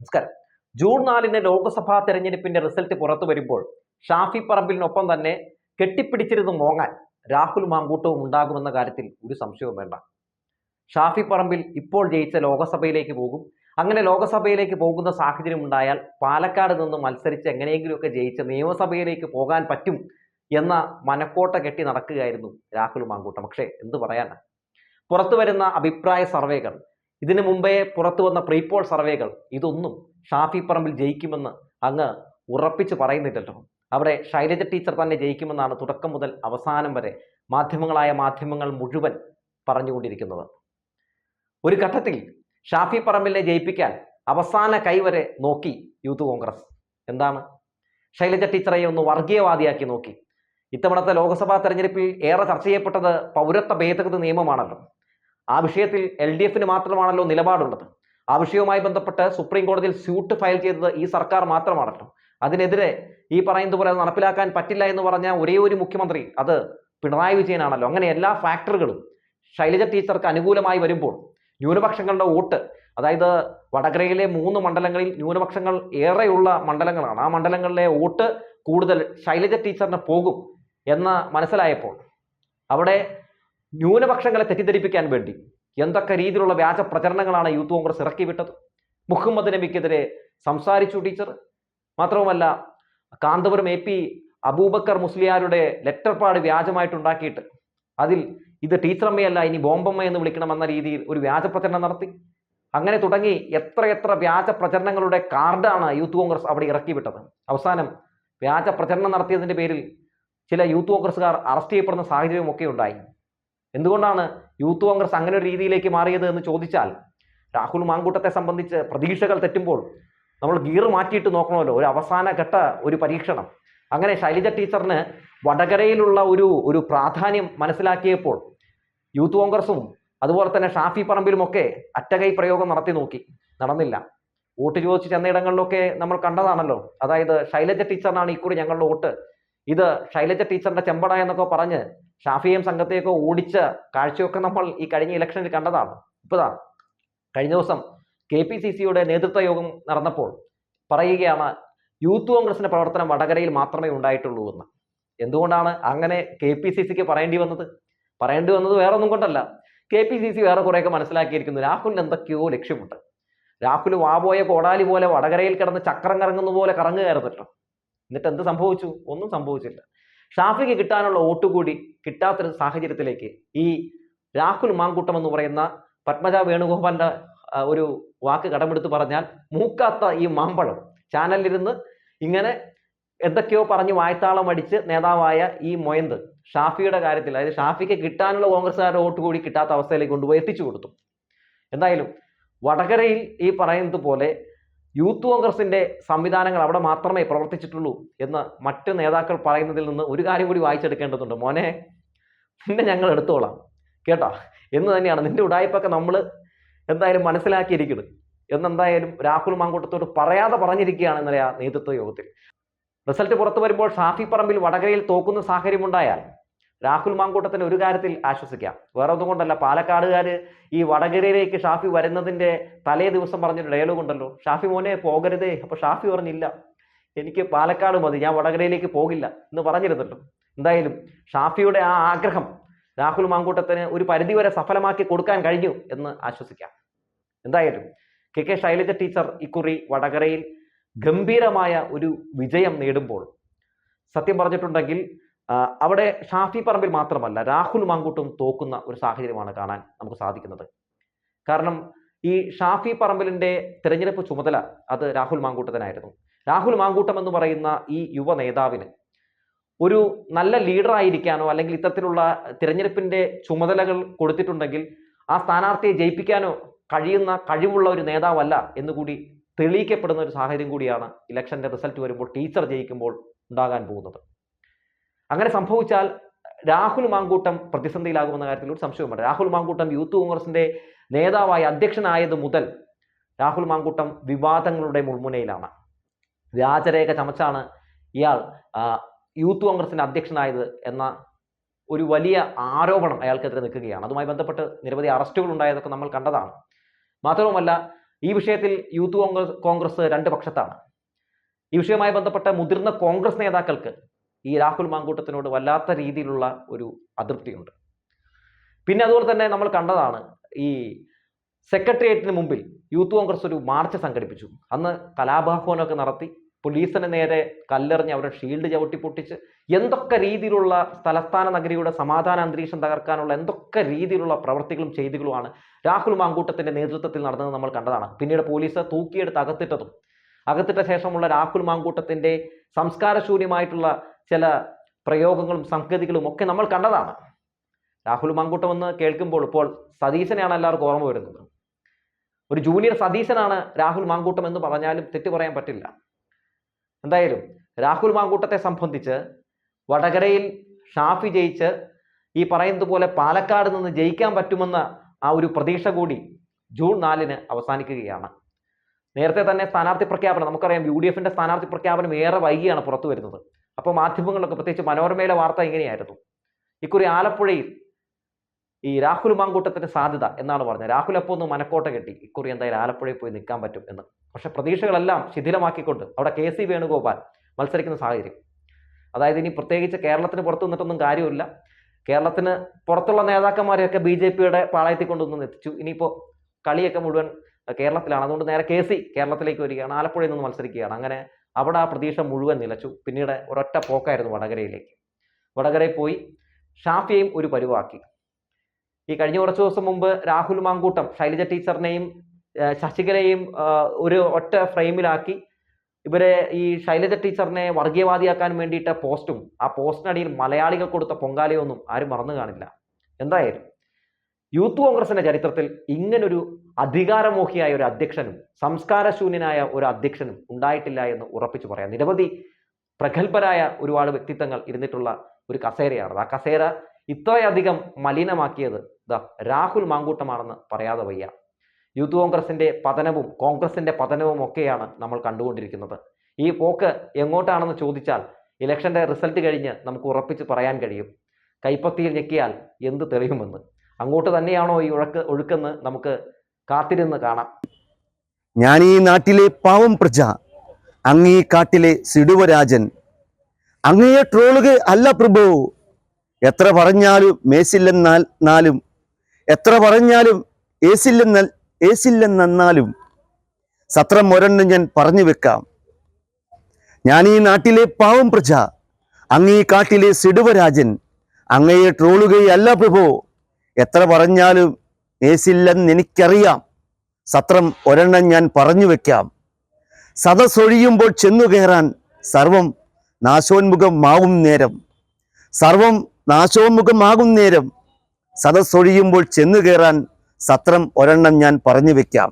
നമസ്കാരം. ജൂൺ നാലിന് ലോക്സഭാ തെരഞ്ഞെടുപ്പിന്റെ റിസൾട്ട് പുറത്തു വരുമ്പോൾ ഷാഫി പറമ്പിലിനൊപ്പം തന്നെ കെട്ടിപ്പിടിച്ചിരുന്ന് മോങ്ങാൻ രാഹുൽ മാങ്കൂട്ടവും ഉണ്ടാകുമെന്ന കാര്യത്തിൽ ഒരു സംശയവും വേണ്ട. ഷാഫി പറമ്പിൽ ഇപ്പോൾ ജയിച്ച ലോകസഭയിലേക്ക് പോകും. അങ്ങനെ ലോകസഭയിലേക്ക് പോകുന്ന സാഹചര്യം ഉണ്ടായാൽ പാലക്കാട് നിന്ന് മത്സരിച്ച് എങ്ങനെയെങ്കിലുമൊക്കെ ജയിച്ച് നിയമസഭയിലേക്ക് പോകാൻ പറ്റും എന്ന മനക്കോട്ട കെട്ടി നടക്കുകയായിരുന്നു രാഹുൽ മാങ്കൂട്ടം. പക്ഷേ എന്ത് പറയാനാ? പുറത്തു വരുന്ന അഭിപ്രായ സർവേകൾ ഇതിനു മുമ്പേ പുറത്തു വന്ന പ്രീപോൾ സർവേകൾ ഇതൊന്നും ഷാഫി പറമ്പിൽ ജയിക്കുമെന്ന് അങ്ങ് ഉറപ്പിച്ച് പറയുന്നില്ലല്ലോ. അവിടെ ശൈലജ ടീച്ചർ തന്നെ ജയിക്കുമെന്നാണ് തുടക്കം മുതൽ അവസാനം വരെ മാധ്യമങ്ങളായ മാധ്യമങ്ങൾ മുഴുവൻ പറഞ്ഞുകൊണ്ടിരിക്കുന്നത്. ഒരു ഘട്ടത്തിൽ ഷാഫി പറമ്പിലിനെ ജയിപ്പിക്കാൻ അവസാന കൈവരെ നോക്കി യൂത്ത് കോൺഗ്രസ്. എന്താണ്? ശൈലജ ടീച്ചറെ ഒന്ന് വർഗീയവാദിയാക്കി നോക്കി. ഇത്തവണത്തെ ലോക്സഭാ തെരഞ്ഞെടുപ്പിൽ ഏറെ ചർച്ച ചെയ്യപ്പെട്ടത് പൗരത്വ ഭേദഗതി നിയമമാണല്ലോ. ആ വിഷയത്തിൽ എൽ ഡി എഫിന് മാത്രമാണല്ലോ നിലപാടുള്ളത്. ആ വിഷയവുമായി ബന്ധപ്പെട്ട് സുപ്രീം കോടതിയിൽ സ്യൂട്ട് ഫയൽ ചെയ്തത് ഈ സർക്കാർ മാത്രമാണല്ലോ. അതിനെതിരെ ഈ പറയുന്നത് പോലെ നടപ്പിലാക്കാൻ പറ്റില്ല എന്ന് പറഞ്ഞ ഒരേ ഒരു മുഖ്യമന്ത്രി അത് പിണറായി വിജയനാണല്ലോ. അങ്ങനെ എല്ലാ ഫാക്ടറുകളും ശൈലജ ടീച്ചർക്ക് അനുകൂലമായി വരുമ്പോൾ ന്യൂനപക്ഷങ്ങളുടെ വോട്ട് അതായത് വടകരയിലെ മൂന്ന് മണ്ഡലങ്ങളിൽ ന്യൂനപക്ഷങ്ങൾ ഏറെയുള്ള മണ്ഡലങ്ങളാണ്. ആ മണ്ഡലങ്ങളിലെ വോട്ട് കൂടുതൽ ശൈലജ ടീച്ചറിന് പോകും എന്ന് മനസ്സിലായപ്പോൾ അവിടെ ന്യൂനപക്ഷങ്ങളെ തെറ്റിദ്ധരിപ്പിക്കാൻ വേണ്ടി എന്തൊക്കെ രീതിയിലുള്ള വ്യാജ പ്രചരണങ്ങളാണ് യൂത്ത് കോൺഗ്രസ് ഇറക്കി വിട്ടത് മുഹമ്മദ് നബിക്കെതിരെ സംസാരിച്ചു ടീച്ചർ. മാത്രവുമല്ല കാന്തപുരം എ പി അബൂബക്കർ മുസ്ലിയാരുടെ ലെറ്റർ പാഡ് വ്യാജമായിട്ടുണ്ടാക്കിയിട്ട് അതിൽ ഇത് ടീച്ചറമ്മയല്ല ഇനി ബോംബമ്മ എന്ന് വിളിക്കണമെന്ന രീതിയിൽ ഒരു വ്യാജ പ്രചരണം നടത്തി. അങ്ങനെ തുടങ്ങി എത്രയെത്ര എത്ര വ്യാജ പ്രചരണങ്ങളുടെ കാർഡാണ് യൂത്ത് കോൺഗ്രസ് അവിടെ ഇറക്കി വിട്ടത് അവസാനം വ്യാജ പ്രചരണം നടത്തിയതിന്റെ പേരിൽ ചില യൂത്ത് കോൺഗ്രസ്സുകാർ അറസ്റ്റ് ചെയ്യപ്പെടുന്ന സാഹചര്യമൊക്കെ ഉണ്ടായി. എന്തുകൊണ്ടാണ് യൂത്ത് കോൺഗ്രസ് അങ്ങനെ ഒരു രീതിയിലേക്ക് മാറിയത് എന്ന് ചോദിച്ചാൽ രാഹുൽ മാങ്കൂട്ടത്തെ സംബന്ധിച്ച് പ്രതീക്ഷകൾ തെറ്റുമ്പോൾ നമ്മൾ ഗീർ മാറ്റിയിട്ട് നോക്കണമല്ലോ. ഒരു അവസാന ഘട്ട ഒരു പരീക്ഷണം. അങ്ങനെ ശൈലജ ടീച്ചറിന് വടകരയിലുള്ള ഒരു ഒരു പ്രാധാന്യം മനസ്സിലാക്കിയപ്പോൾ യൂത്ത് കോൺഗ്രസും അതുപോലെ തന്നെ ഷാഫി പറമ്പിലുമൊക്കെ അറ്റകൈ പ്രയോഗം നടത്തി നോക്കി. നടന്നില്ല. വോട്ട് ചോദിച്ച് ചെന്നയിടങ്ങളിലൊക്കെ നമ്മൾ കണ്ടതാണല്ലോ. അതായത് ശൈലജ ടീച്ചറിനാണ് ഇക്കുറി ഞങ്ങളുടെ വോട്ട്. ഇത് ശൈലജ ടീച്ചറിന്റെ ചെമ്പട എന്നൊക്കെ പറഞ്ഞ് ഷാഫിയും സംഘത്തെയൊക്കെ ഓടിച്ച കാഴ്ചയൊക്കെ നമ്മൾ ഈ കഴിഞ്ഞ ഇലക്ഷനിൽ കണ്ടതാണ്. ഇപ്പതാ കഴിഞ്ഞ ദിവസം കെ പി സി സിയുടെ നേതൃത്വ യോഗം നടന്നപ്പോൾ പറയുകയാണ് യൂത്ത് കോൺഗ്രസിന്റെ പ്രവർത്തനം വടകരയിൽ മാത്രമേ ഉണ്ടായിട്ടുള്ളൂ എന്ന്. എന്തുകൊണ്ടാണ് അങ്ങനെ കെ പി സി സിക്ക് പറയേണ്ടി വന്നത്? പറയേണ്ടി വന്നത് വേറെ ഒന്നും കൊണ്ടല്ല. കെ പി സി സി വേറെ കുറേയൊക്കെ മനസ്സിലാക്കിയിരിക്കുന്നു. രാഹുലിന് എന്തൊക്കെയോ ലക്ഷ്യമുണ്ട്. രാഹുൽ വാബോയ കോടാലി പോലെ വടകരയിൽ കിടന്ന് ചക്രം കറങ്ങുന്ന പോലെ കറങ്ങുകയായിരുന്നല്ലോ. എന്നിട്ട് എന്ത് സംഭവിച്ചു? ഒന്നും സംഭവിച്ചില്ല. ഷാഫിക്ക് കിട്ടാനുള്ള വോട്ട് കൂടി കിട്ടാത്തൊരു സാഹചര്യത്തിലേക്ക് ഈ രാഹുൽ മാങ്കൂട്ടം എന്ന് പറയുന്ന പത്മജ വേണുഗോപാലിന്റെ ഒരു വാക്ക് കടമെടുത്ത് പറഞ്ഞാൽ മൂക്കാത്ത ഈ മാമ്പഴം. ചാനലിലിരുന്ന് ഇങ്ങനെ എന്തൊക്കെയോ പറഞ്ഞ് വായ്ത്താളം അടിച്ച് നേതാവായ ഈ മൊയന്ത് ഷാഫിയുടെ കാര്യത്തിൽ അതായത് ഷാഫിക്ക് കിട്ടാനുള്ള കോൺഗ്രസ്സുകാരുടെ വോട്ട് കൂടി കിട്ടാത്ത അവസ്ഥയിലേക്ക് കൊണ്ടുപോയി എത്തിച്ചു കൊടുത്തു. എന്തായാലും വടകരയിൽ ഈ പറയുന്നത് പോലെ യൂത്ത് കോൺഗ്രസിന്റെ സംവിധാനങ്ങൾ അവിടെ മാത്രമേ പ്രവർത്തിച്ചിട്ടുള്ളൂ എന്ന് മറ്റ് നേതാക്കൾ പറയുന്നതിൽ നിന്ന് ഒരു കാര്യം കൂടി വായിച്ചെടുക്കേണ്ടതുണ്ട്. മോനെ നിന്നെ ഞങ്ങൾ എടുത്തോളാം. കേട്ടോ? എന്ന് തന്നെയാണ്. നിന്റെ ഉടായ്പൊക്കെ നമ്മൾ എന്തായാലും മനസ്സിലാക്കിയിരിക്കുന്നത് എന്നെന്തായാലും രാഹുൽ മാങ്കൂട്ടത്തോട് പറയാതെ പറഞ്ഞിരിക്കുകയാണ് ഇന്നലെ ആ നേതൃത്വ യോഗത്തിൽ. റിസൾട്ട് പുറത്തു വരുമ്പോൾ ഷാഫി പറമ്പിൽ വടകരയിൽ തോക്കുന്ന സാഹചര്യമുണ്ടായാൽ രാഹുൽ മാങ്കൂട്ടത്തിന് ഒരു കാര്യത്തിൽ ആശ്വസിക്കാം. വേറെ ഒന്നും കൊണ്ടല്ല പാലക്കാടുകാർ ഈ വടകരയിലേക്ക് ഷാഫി വരുന്നതിന്റെ തലേ ദിവസം പറഞ്ഞൊരു ഡയലോഗ് ഉണ്ടല്ലോ. ഷാഫി മോനെ പോകരുതേ. അപ്പൊ ഷാഫി പറഞ്ഞില്ല. എനിക്ക് പാലക്കാട് മതി ഞാൻ വടകരയിലേക്ക് പോകില്ല എന്ന് പറഞ്ഞിരുന്നല്ലോ. എന്തായാലും ഷാഫിയുടെ ആ ആഗ്രഹം രാഹുൽ മാങ്കൂട്ടത്തിന് ഒരു പരിധിവരെ സഫലമാക്കി കൊടുക്കാൻ കഴിഞ്ഞു എന്ന് ആശ്വസിക്കാം. എന്തായാലും കെ കെ ശൈലജ ടീച്ചർ ഇക്കുറി വടകരയിൽ ഗംഭീരമായ ഒരു വിജയം നേടുമ്പോൾ സത്യം പറഞ്ഞിട്ടുണ്ടെങ്കിൽ അവിടെ ഷാഫി പറമ്പിൽ മാത്രമല്ല രാഹുൽ മാങ്കൂട്ടും തോക്കുന്ന ഒരു സാഹചര്യമാണ് കാണാൻ നമുക്ക് സാധിക്കുന്നത്. കാരണം ഈ ഷാഫി പറമ്പിലിന്റെ തിരഞ്ഞെടുപ്പ് ചുമതല അത് രാഹുൽ മാങ്കൂട്ടത്തിനായിരുന്നു. രാഹുൽ മാങ്കൂട്ടം എന്ന് പറയുന്ന ഈ യുവ നേതാവിന് ഒരു നല്ല ലീഡർ ആയിരിക്കാനോ അല്ലെങ്കിൽ ഇത്തരത്തിലുള്ള തിരഞ്ഞെടുപ്പിന്റെ ചുമതലകൾ കൊടുത്തിട്ടുണ്ടെങ്കിൽ ആ സ്ഥാനാർത്ഥിയെ ജയിപ്പിക്കാനോ കഴിയുന്ന കഴിവുള്ള ഒരു നേതാവല്ല എന്നുകൂടി തെളിയിക്കപ്പെടുന്ന ഒരു സാഹചര്യം കൂടിയാണ് ഇലക്ഷന്റെ റിസൾട്ട് വരുമ്പോൾ ടീച്ചർ ജയിക്കുമ്പോൾ ഉണ്ടാകാൻ പോകുന്നത്. അങ്ങനെ സംഭവിച്ചാൽ രാഹുൽ മാങ്കൂട്ടം പ്രതിസന്ധിയിലാകുമെന്ന കാര്യത്തിൽ ഒരു സംശയവുമുണ്ട്. രാഹുൽ മാങ്കൂട്ടം യൂത്ത് കോൺഗ്രസിന്റെ നേതാവായി അധ്യക്ഷനായത് മുതൽ രാഹുൽ മാങ്കൂട്ടം വിവാദങ്ങളുടെ മുൾമുനയിലാണ്. വ്യാജരേഖ ചമച്ചാണ് ഇയാൾ യൂത്ത് കോൺഗ്രസിന്റെ അധ്യക്ഷനായത് എന്ന ഒരു വലിയ ആരോപണം അയാൾക്കെതിരെ നിൽക്കുകയാണ്. അതുമായി ബന്ധപ്പെട്ട് നിരവധി അറസ്റ്റുകൾ ഉണ്ടായതൊക്കെ നമ്മൾ കണ്ടതാണ്. മാത്രവുമല്ല ഈ വിഷയത്തിൽ യൂത്ത് കോൺഗ്രസ് കോൺഗ്രസ് രണ്ട് പക്ഷത്താണ്. ഈ വിഷയവുമായി ബന്ധപ്പെട്ട മുതിർന്ന കോൺഗ്രസ് നേതാക്കൾക്ക് ഈ രാഹുൽ മാങ്കൂട്ടത്തിനോട് വല്ലാത്ത രീതിയിലുള്ള ഒരു അതൃപ്തിയുണ്ട്. പിന്നെ അതുപോലെ തന്നെ നമ്മൾ കണ്ടതാണ് ഈ സെക്രട്ടേറിയറ്റിന് മുമ്പിൽ യൂത്ത് കോൺഗ്രസ് ഒരു മാർച്ച് സംഘടിപ്പിച്ചു. അന്ന് കലാപാഹ്വാനമൊക്കെ നടത്തി പോലീസിന് നേരെ കല്ലെറിഞ്ഞ് അവരുടെ ഷീൽഡ് ചവിട്ടി പൊട്ടിച്ച് എന്തൊക്കെ രീതിയിലുള്ള തലസ്ഥാന നഗരിയുടെ സമാധാന അന്തരീക്ഷം തകർക്കാനുള്ള എന്തൊക്കെ രീതിയിലുള്ള പ്രവർത്തികളും ചെയ്തികളുമാണ് രാഹുൽ മാങ്കൂട്ടത്തിന്റെ നേതൃത്വത്തിൽ നടന്നത് നമ്മൾ കണ്ടതാണ്. പിന്നീട് പോലീസ് തൂക്കിയെടുത്ത് അകത്തിട്ടതും അകത്തിട്ട ശേഷമുള്ള രാഹുൽ മാങ്കൂട്ടത്തിന്റെ സംസ്കാരശൂന്യമായിട്ടുള്ള ചില പ്രയോഗങ്ങളും സംഗതികളും ഒക്കെ നമ്മൾ കണ്ടതാണ്. രാഹുൽ മാങ്കൂട്ടം എന്ന് കേൾക്കുമ്പോൾ ഇപ്പോൾ സതീശനെയാണ് എല്ലാവർക്കും ഓർമ്മ വരുന്നത്. ഒരു ജൂനിയർ സതീശനാണ് രാഹുൽ മാങ്കൂട്ടം എന്ന് പറഞ്ഞാലും തെറ്റ് പറയാൻ പറ്റില്ല. എന്തായാലും രാഹുൽ മാങ്കൂട്ടത്തെ സംബന്ധിച്ച് വടകരയിൽ ഷാഫി ജയിച്ച് ഈ പറയുന്നത് പോലെ പാലക്കാട് നിന്ന് ജയിക്കാൻ പറ്റുമെന്ന ആ ഒരു പ്രതീക്ഷ കൂടി ജൂൺ നാലിന് അവസാനിക്കുകയാണ്. നേരത്തെ തന്നെ സ്ഥാനാർത്ഥി പ്രഖ്യാപനം നമുക്കറിയാം യു ഡി എഫിന്റെ സ്ഥാനാർത്ഥി പ്രഖ്യാപനം ഏറെ വൈകിയാണ് പുറത്തു വരുന്നത്. അപ്പോൾ മാധ്യമങ്ങളിലൊക്കെ പ്രത്യേകിച്ച് മനോരമയിലെ വാർത്ത ഇങ്ങനെയായിരുന്നു. ഇക്കുറി ആലപ്പുഴയിൽ ഈ രാഹുൽ മാങ്കൂട്ടത്തിന് സാധ്യത എന്നാണ് പറഞ്ഞത്. രാഹുൽ അപ്പോൾ ഒന്ന് മനക്കോട്ട കെട്ടി ഇക്കുറി എന്തായാലും ആലപ്പുഴയിൽ പോയി നിൽക്കാൻ പറ്റും എന്ന്. പക്ഷെ പ്രതീക്ഷകളെല്ലാം ശിഥിലമാക്കിക്കൊണ്ട് അവിടെ കെ സി വേണുഗോപാൽ മത്സരിക്കുന്ന സാഹചര്യം. അതായത് ഇനി പ്രത്യേകിച്ച് കേരളത്തിന് പുറത്തു നിന്നിട്ടൊന്നും കാര്യമില്ല. കേരളത്തിന് പുറത്തുള്ള നേതാക്കന്മാരെയൊക്കെ ബി ജെ പിയുടെ പാളയത്തിൽ കൊണ്ടുവന്ന് എത്തിച്ചു. ഇനിയിപ്പോൾ കളിയൊക്കെ മുഴുവൻ കേരളത്തിലാണ്. അതുകൊണ്ട് നേരെ കെ സി കേരളത്തിലേക്ക് വരികയാണ്. ആലപ്പുഴയിൽ നിന്ന് മത്സരിക്കുകയാണ്. അങ്ങനെ അവിടെ ആ പ്രതീക്ഷ മുഴുവൻ നിലച്ചു. പിന്നീട് ഒരൊറ്റ പോക്കായിരുന്നു വടകരയിലേക്ക്. വടകരയിൽ പോയി ഷാഫിയെയും ഒരു പരിവാക്കി. ഈ കഴിഞ്ഞ കുറച്ച് ദിവസം മുമ്പ് രാഹുൽ മാങ്കൂട്ടം ശൈലജ ടീച്ചറിനെയും ശശികലയും ഒരു ഒറ്റ ഫ്രെയിമിലാക്കി. ഇവരെ ഈ ശൈലജ ടീച്ചറിനെ വർഗീയവാദിയാക്കാൻ വേണ്ടിയിട്ട പോസ്റ്റും ആ പോസ്റ്റിനടിയിൽ മലയാളികൾ കൊടുത്ത പൊങ്കാലയൊന്നും ആരും മറന്നു കാണില്ല. എന്തായാലും യൂത്ത് കോൺഗ്രസിന്റെ ചരിത്രത്തിൽ ഇങ്ങനൊരു അധികാരമോഹിയായ ഒരു അധ്യക്ഷനും സംസ്കാരശൂന്യനായ ഒരു അധ്യക്ഷനും ഉണ്ടായിട്ടില്ല എന്ന് ഉറപ്പിച്ചു പറയാം. നിരവധി പ്രഗത്ഭരായ ഒരുപാട് വ്യക്തിത്വങ്ങൾ ഇരുന്നിട്ടുള്ള ഒരു കസേരയാണ് ആ കസേര ഇത്രയധികം മലിനമാക്കിയത് ദാ രാഹുൽ മാങ്കൂട്ടമാണെന്ന് പറയാതെ വയ്യ. യൂത്ത് കോൺഗ്രസിന്റെ പതനവും കോൺഗ്രസിന്റെ പതനവും ഒക്കെയാണ് നമ്മൾ കണ്ടുകൊണ്ടിരിക്കുന്നത്. ഈ പോക്ക് എങ്ങോട്ടാണെന്ന് ചോദിച്ചാൽ ഇലക്ഷന്റെ റിസൾട്ട് കഴിഞ്ഞ് നമുക്ക് ഉറപ്പിച്ച് പറയാൻ കഴിയും. കൈപ്പത്തിയിൽ ഞെക്കിയാൽ എന്ത് തെളിയുമെന്ന്. അങ്ങോട്ട് തന്നെയാണോ ഈ ഒഴുക്ക് ഒഴുക്കെന്ന് നമുക്ക് കാത്തിരുന്ന് കാണാം. ഞാൻ ഈ നാട്ടിലെ പാവം പ്രജ അങ്ങീ കാട്ടിലെ സിടുവരാജൻ അങ്ങയെ ട്രോളുക അല്ല പ്രഭു എത്ര പറഞ്ഞാലും മേസില്ലെന്നാൽ നാലും എത്ര പറഞ്ഞാലും ഏസില്ലെന്നാൽ ഏസില്ലെന്നാലും സത്രം ഒരെണ്ണം ഞാൻ പറഞ്ഞു വെക്കാം. ഞാൻ ഈ നാട്ടിലെ പാവം പ്രജ അങ്ങീ കാട്ടിലെ സിടുവരാജൻ അങ്ങയെ ട്രോളുകയല്ല പ്രഭു എത്ര പറഞ്ഞാലും ഏസില്ലെന്ന് എനിക്കറിയാം. സത്രം ഒരെണ്ണം ഞാൻ പറഞ്ഞു വെക്കാം. സദസ്സൊഴിയുമ്പോൾ ചെന്നു കയറാൻ സർവം നാശോന്മുഖമാകും നേരം. സർവം നാശോന്മുഖമാകും നേരം. സദസ്സൊഴിയുമ്പോൾ ചെന്നു കയറാൻ സത്രം ഒരെണ്ണം ഞാൻ പറഞ്ഞു വെക്കാം.